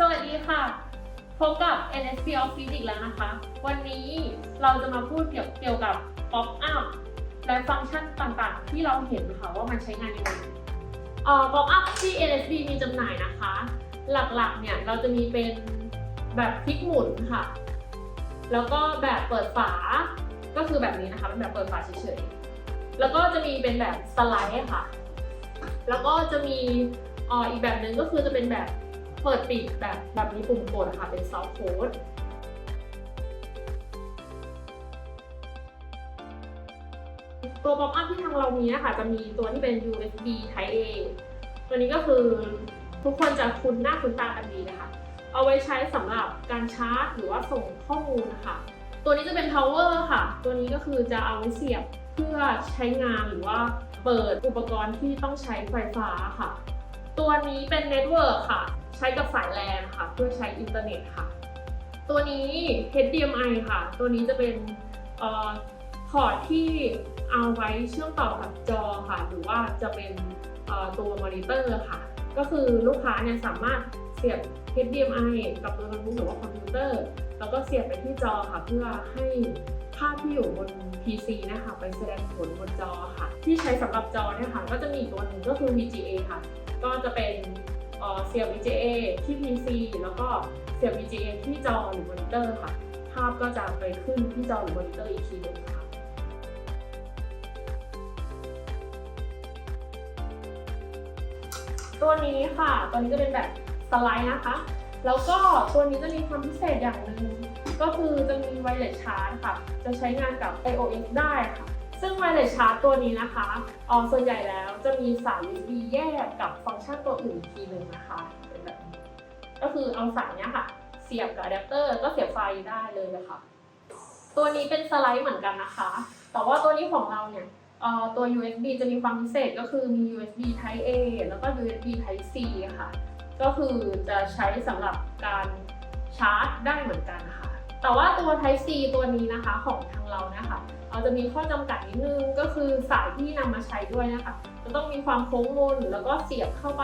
สวัสดีค่ะ พบกับ NSP Office อีกแล้วนะคะ วันนี้เราจะมาพูดเกี่ยวกับ Pop Up และฟังก์ชันต่างๆ ที่เราเห็นค่ะว่ามันใช้งานยังไงเอ่อ Pop Up ที่ NSP มีจำหน่ายนะคะ หลักๆ เนี่ยเราจะมีเป็นแบบพลิกหมุนค่ะ แล้วก็แบบเปิดฝา ก็คือแบบนี้นะคะเป็นแบบเปิดฝาเฉยๆ แล้วก็จะมีเป็นแบบสไลด์ค่ะ แล้วก็จะมีอออีกแบบหนึ่งก็คือจะเป็นแบบ เปิดปิดแบบแบบมีปุ่มกดค่ะเป็นซอฟต์โค้ดตัวป๊อปอัพที่ทางเรามีนะคะจะมีตัวที่เป็น USB Type A ตัวนี้ก็คือทุกคนจะคุ้นหน้าคุ้นตากันดีนะคะ เอาไว้ใช้สำหรับการชาร์จ หรือว่าส่งข้อมูลนะคะ ตัวนี้จะเป็น power ค่ะ ตัวนี้ก็คือจะเอาไว้เสียบเพื่อใช้งานหรือว่าเปิดอุปกรณ์ที่ต้องใช้ไฟฟ้าค่ะ ตัวนี้เป็น network ค่ะ ใช้กับสายแลนค่ะ เพื่อใช้อินเทอร์เน็ตค่ะ ตัวนี้ HDMI ค่ะ ตัวนี้จะเป็นเอ่อพอร์ตที่เอาไว้เชื่อมต่อกับจอค่ะ หรือว่าจะเป็นตัวมอนิเตอร์ค่ะ ก็คือลูกค้าเนี่ยสามารถเสียบ HDMI กับตัวโน้ตบุ๊กหรือว่าคอมพิวเตอร์ แล้วก็เสียบไปที่จอค่ะ เพื่อให้ภาพที่อยู่บน PC นะคะไปแสดงผลบนจอค่ะ ที่ใช้สำหรับจอเนี่ยค่ะ ก็จะมีตัวหนึ่งก็คือ VGA ค่ะ ก็จะเป็น เสียบ VGA ที่ PC แล้วก็เสียบ VGA ที่จอหรือมอนิเตอร์ค่ะ ภาพก็จะไปขึ้นที่จอหรือมอนิเตอร์อีกทีหนึงค่ะตัวนี้ค่ะ ตัวนี้จะเป็นแบบสไลด์นะคะ แล้วก็ตัวนี้จะมีความพิเศษอย่างหนึ่งก็คือจะมีไวเลสชาร์จค่ะ จะใช้งานกับ iOS ได้ค่ะ ซึ่งไวเลสชาร์จตัวนี้นะคะออส่วนใหญ่แล้วจะมีสาย USB แยกกับฟังก์ชันตัวอื่นอีกทีหนึ่งนะคะเป็นแบบนี้ก็คือเอาสายเนี้ยค่ะ เสียบกับอะแดปเตอร์ก็เสียบไฟได้เลยนะคะ ตัวนี้เป็นสไลด์เหมือนกันนะคะ แต่ว่าตัวนี้ของเราเนี่ยอ่อตัว USB จะมีความพิเศษก็คือมี USB Type A แล้วก็ USB Type C ค่ะ ก็คือจะใช้สำหรับการชาร์จได้เหมือนกันค่ะ แต่ว่าตัว Type C ตัวนี้นะคะของทางเรานะคะ ราจะมีข้อจำกัดนิดนึงก็คือสายที่นำมาใช้ด้วยนะคะจะต้องมีความโค้งมนแล้วก็เสียบเข้าไป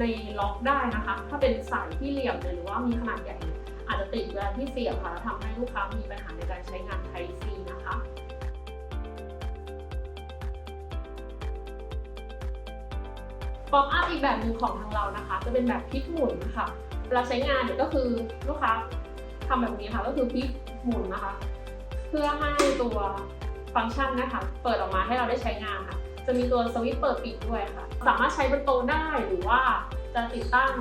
ในล็อกได้นะคะ ถ้าเป็นสายที่เหลี่ยมเนี่ยหรือว่ามีขนาดใหญ่อาจจะติดเวลาที่เสียบค่ะแล้วทำให้ลูกค้ามีปัญหาในการใช้งาน Type C นะคะป๊อปอัพอีกแบบหนึ่งของทางเรานะคะ จะเป็นแบบพลิกหมุนค่ะเวลาใช้งานเนี่ยก็คือลูกค้าทำแบบนี้ค่ะก็คือพลิกหมุนนะคะ เพื่อให้ตัว ฟังก์ชันนะคะ เปิดออกมาให้เราได้ใช้งานค่ะ จะมีตัวสวิตช์เปิดปิดด้วยค่ะ สามารถใช้บนโต๊ะได้หรือว่าจะติดตั้ง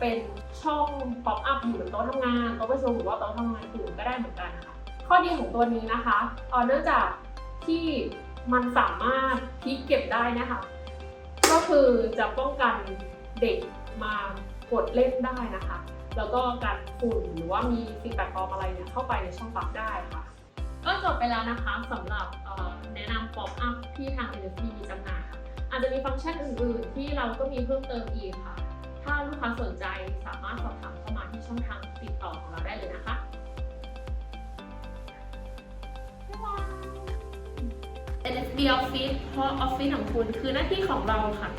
เป็นช่องป๊อปอัพอยู่บนโต๊ะทำงานโต๊ะประชุมหรือว่าโต๊ะทำงานอื่นก็ได้เหมือนกันค่ะ ข้อดีของตัวนี้นะคะเนื่องจากที่มันสามารถพลิกเก็บได้นะคะ ก็คือจะป้องกันเด็กมากดเล่นได้นะคะ แล้วก็การฝุ่นหรือว่ามีสิ่งแปลกปลอมอะไรเนี่ยเข้าไปในช่องปลั๊กได้ค่ะ ก็จบไปแล้วนะคะสำหรับแนะนำป๊อปอัพที่ทาง NFP มีจำหน่ายค่ะอาจจะมีฟังก์ชันอื่นๆ ที่เราก็มีเพิ่มเติมอีกค่ะ ถ้าลูกค้าสนใจสามารถสอบถามเข้ามาที่ช่องทางติดต่อของเราได้เลยนะคะบ๊ายบาย NFB Office เพราะออฟฟิศของคุณคือหน้าที่ของเราค่ะ